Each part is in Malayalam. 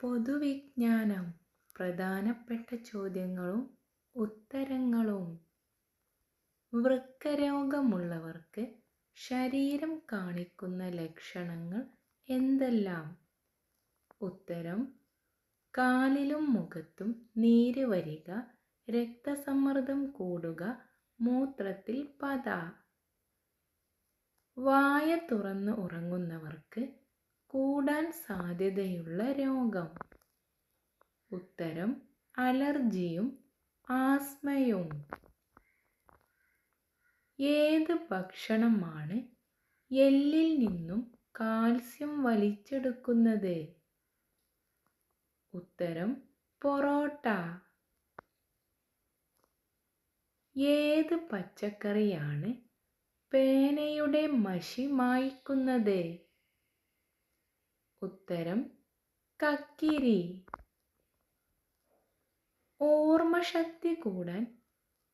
പൊതുവിജ്ഞാനം പ്രധാനപ്പെട്ട ചോദ്യങ്ങളും ഉത്തരങ്ങളും. വൃക്കരോഗമുള്ളവർക്ക് ശരീരം കാണിക്കുന്ന ലക്ഷണങ്ങൾ എന്തെല്ലാം? ഉത്തരം കാലിലും മുഖത്തും നീര് വരിക രക്തസമ്മർദ്ദം കൂടുക മൂത്രത്തിൽ പത. വായ തുറന്ന് ഉറങ്ങുന്നവർക്ക് കൂടാൻ സാധ്യതയുള്ള രോഗം. ഉത്തരം അലർജിയും ആസ്മയും. ഏത് ഭക്ഷണമാണ് എല്ലിൽ നിന്നും കാൽസ്യം വലിച്ചെടുക്കുന്നത്? ഉത്തരം പൊറോട്ട. ഏത് പച്ചക്കറിയാണ് പേനയുടെ മഷി മായ്ക്കുന്നത്? ഉത്തരം കക്കിരി. ഓർമ്മശക്തി കൂടാൻ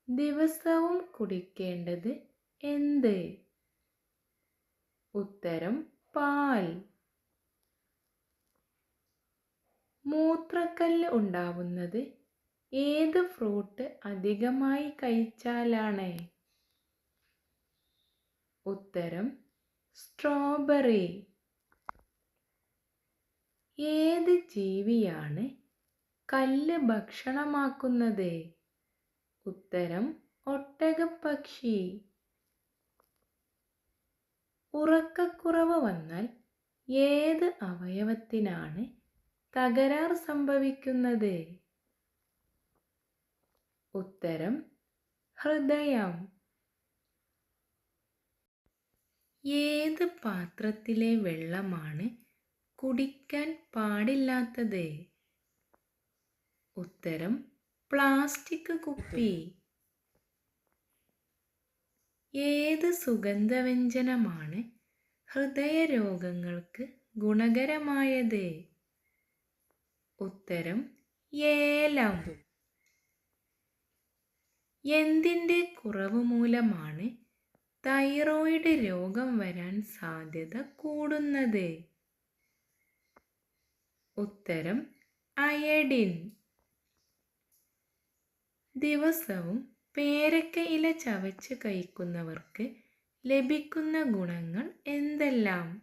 ദിവസവും കുടിക്കേണ്ടത് എന്ത്? ഉത്തരം പാൽ. മൂത്രക്കല്ല് ഉണ്ടാവുന്നത് ഏത് ഫ്രൂട്ട് അധികമായി കഴിച്ചാലാണ്? ഉത്തരം സ്ട്രോബെറി. ഏത് ജീവിയാണ് കല്ല് ഭക്ഷണമാക്കുന്നത്? ഉത്തരം ഒട്ടകപ്പക്ഷി. ഉറക്കക്കുറവ് വന്നാൽ ഏത് അവയവത്തിനാണ് തകരാർ സംഭവിക്കുന്നത്? ഉത്തരം ഹൃദയം. ഏത് പാത്രത്തിലെ വെള്ളമാണ് കുടിക്കാൻ പാടില്ലാത്തത്. ഉത്തരം പ്ലാസ്റ്റിക് കുപ്പി. ഏത് സുഗന്ധവ്യഞ്ജനമാണ് ഹൃദയരോഗങ്ങൾക്ക് ഗുണകരമായത്? ഉത്തരം ഏലം. എന്തിന്റെ കുറവ് മൂലമാണ് തൈറോയിഡ് രോഗം വരാൻ സാധ്യത കൂടുന്നത്? ഉത്തരം അയഡിൻ. ദിവസവും പേരക്ക ഇല ചവച്ച് കഴിക്കുന്നവർക്ക് ലഭിക്കുന്ന ഗുണങ്ങൾ എന്തെല്ലാം?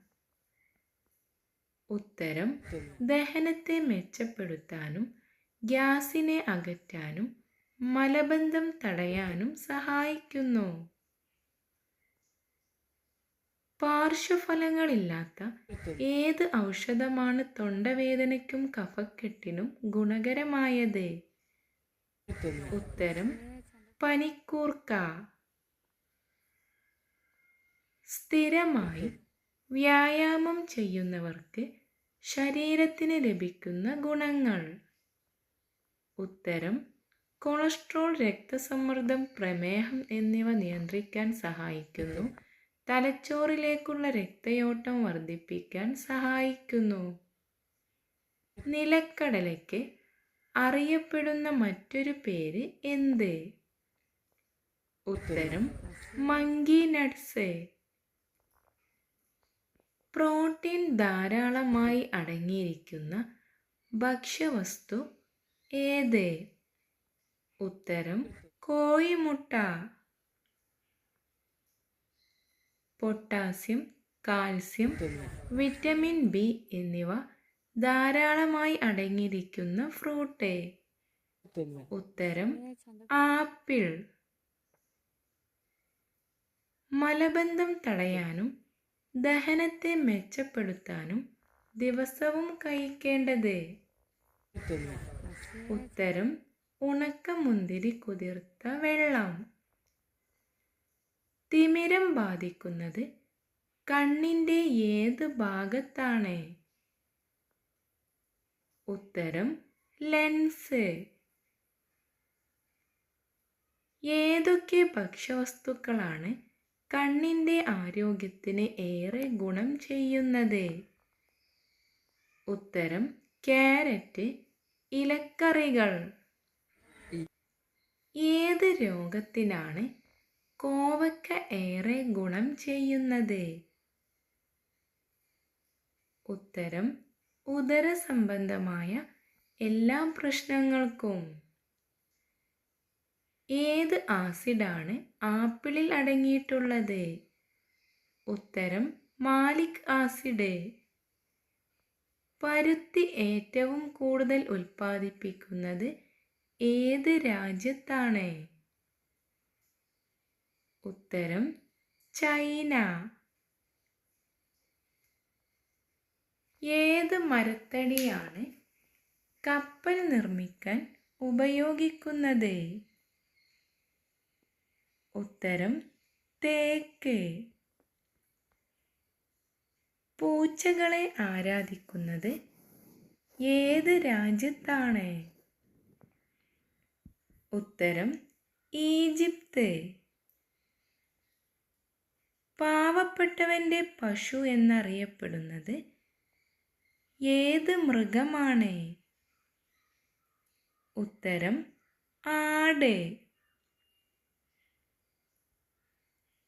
ഉത്തരം ദഹനത്തെ മെച്ചപ്പെടുത്താനും ഗ്യാസിനെ അകറ്റാനും മലബന്ധം തടയാനും സഹായിക്കുന്നു. പാർശ്വഫലങ്ങളില്ലാത്ത ഏത് ഔഷധമാണ് തൊണ്ടവേദനയ്ക്കും കഫക്കെട്ടിനും ഗുണകരമായത്? ഉത്തരം പനിക്കൂർക്ക. സ്ഥിരമായി വ്യായാമം ചെയ്യുന്നവർക്ക് ശരീരത്തിന് ലഭിക്കുന്ന ഗുണങ്ങൾ. ഉത്തരം കൊളസ്ട്രോൾ രക്തസമ്മർദ്ദം പ്രമേഹം എന്നിവ നിയന്ത്രിക്കാൻ സഹായിക്കുന്നു. തലച്ചോറിലേക്കുള്ള രക്തയോട്ടം വർദ്ധിപ്പിക്കാൻ സഹായിക്കുന്നു. നിലക്കടലയ്ക്ക് അറിയപ്പെടുന്ന മറ്റൊരു പേര് എന്ത്? ഉത്തരം മങ്കി നട്ട്സ്. പ്രോട്ടീൻ ധാരാളമായി അടങ്ങിയിരിക്കുന്ന ഭക്ഷ്യവസ്തു ഏത്? ഉത്തരം കോഴിമുട്ട. പൊട്ടാസ്യം കാൽസ്യം വിറ്റമിൻ ബി എന്നിവ ധാരാളമായി അടങ്ങിയിരിക്കുന്ന ഫ്രൂട്ട്. ഉത്തരം ആപ്പിൾ. മലബന്ധം തടയാനും ദഹനത്തെ മെച്ചപ്പെടുത്താനും ദിവസവും കഴിക്കേണ്ടത്. ഉത്തരം ഉണക്കമുന്തിരി കുതിർത്ത വെള്ളം. തിമിരം ബാധിക്കുന്നത് കണ്ണിന്റെ ഏത് ഭാഗത്താണ്? ഉത്തരം ലെൻസ്. ഏതൊക്കെ ഭക്ഷ്യവസ്തുക്കളാണ് കണ്ണിന്റെ ആരോഗ്യത്തിന് ഏറെ ഗുണം ചെയ്യുന്നത്? ഉത്തരം ക്യാരറ്റ് ഇലക്കറികൾ. ഏത് രോഗത്തിനാണ് കോവക്ക ഏറെ ഗുണം ചെയ്യുന്നത്? ഉത്തരം ഉദര സംബന്ധമായ എല്ലാ പ്രശ്നങ്ങൾക്കും. ഏത് ആസിഡാണ് ആപ്പിളിൽ അടങ്ങിയിട്ടുള്ളത്? ഉത്തരം മാലിക് ആസിഡ്. പരുത്തി ഏറ്റവും കൂടുതൽ ഉൽപ്പാദിപ്പിക്കുന്നത് ഏത് രാജ്യത്താണ്? ഉത്തരം ചൈന. ഏത് മരത്തടിയാണ് കപ്പൽ നിർമ്മിക്കാൻ ഉപയോഗിക്കുന്നത്? ഉത്തരം തേക്ക്. പൂച്ചകളെ ആരാധിക്കുന്നത് ഏത് രാജ്യത്താണ്? ഉത്തരം ഈജിപ്ത്. പാവപ്പെട്ടവന്റെ പശു എന്നറിയപ്പെടുന്നത് ഏത് മൃഗമാണ്? ഉത്തരം ആട്.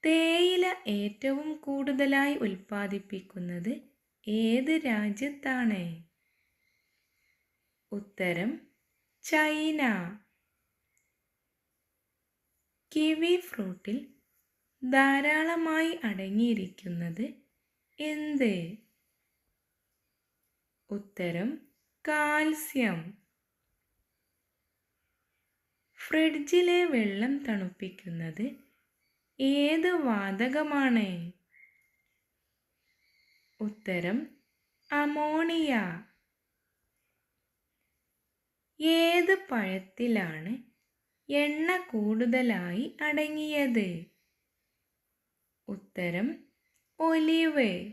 തേയില ഏറ്റവും കൂടുതലായി ഉൽപ്പാദിപ്പിക്കുന്നത് ഏത് രാജ്യത്താണ്? ഉത്തരം ചൈന. കിവി ഫ്രൂട്ടിൽ ധാരാളമായി അടങ്ങിയിരിക്കുന്നത് എന്ത്? ഉത്തരം കാൽസ്യം. ഫ്രിഡ്ജിലെ വെള്ളം തണുപ്പിക്കുന്നത് ഏത് വാതകമാണ്? ഉത്തരം അമോണിയ. ഏത് പഴത്തിലാണ് എണ്ണ കൂടുതലായി അടങ്ങിയത്? ഉത്തരം ഒലിവ്.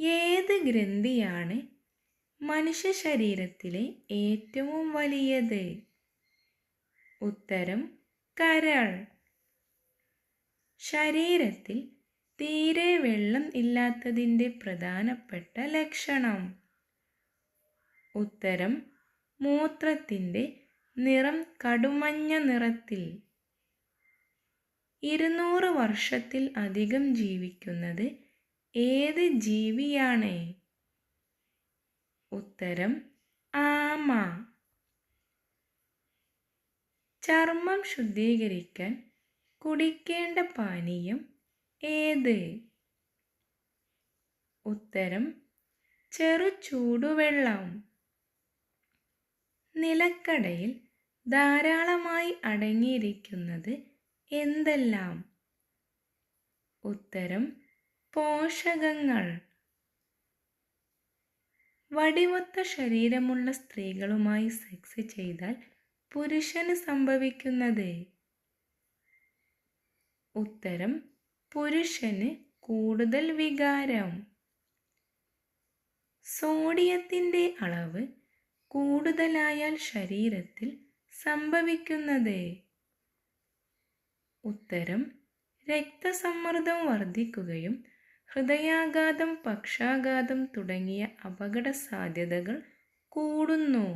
ഏത് ഗ്രന്ഥിയാണ് മനുഷ്യ ശരീരത്തിലെ ഏറ്റവും വലിയത്? ഉത്തരം കരൾ. ശരീരത്തിൽ തീരെ വെള്ളം ഇല്ലാത്തതിന്റെ പ്രധാനപ്പെട്ട ലക്ഷണം. ഉത്തരം മൂത്രത്തിന്റെ നിറം കടുമഞ്ഞ നിറത്തിൽ. ഇരുന്നൂറ് വർഷത്തിൽ അധികം ജീവിക്കുന്നത് ഏത് ജീവിയാണ്? ഉത്തരം ആമ. ചർമ്മം ശുദ്ധീകരിക്കാൻ കുടിക്കേണ്ട പാനീയം ഏത്? ഉത്തരം ചെറു ചൂടുവെള്ളം. നിലക്കടയിൽ ധാരാളമായി അടങ്ങിയിരിക്കുന്നത് എന്തെല്ലാം? ഉത്തരം പോഷകങ്ങൾ. വടിവൊത്ത ശരീരമുള്ള സ്ത്രീകളുമായി സെക്സ് ചെയ്താൽ പുരുഷന് സംഭവിക്കുന്നത്? ഉത്തരം പുരുഷന് കൂടുതൽ വികാരം. സോഡിയത്തിന്റെ അളവ് കൂടുതലായാൽ ശരീരത്തിൽ സംഭവിക്കുന്നത്? ഉത്തരം രക്തസമ്മർദ്ദം വർദ്ധിക്കുകയും ഹൃദയാഘാതം പക്ഷാഘാതം തുടങ്ങിയ അപകട സാധ്യതകൾ കൂടുന്നു.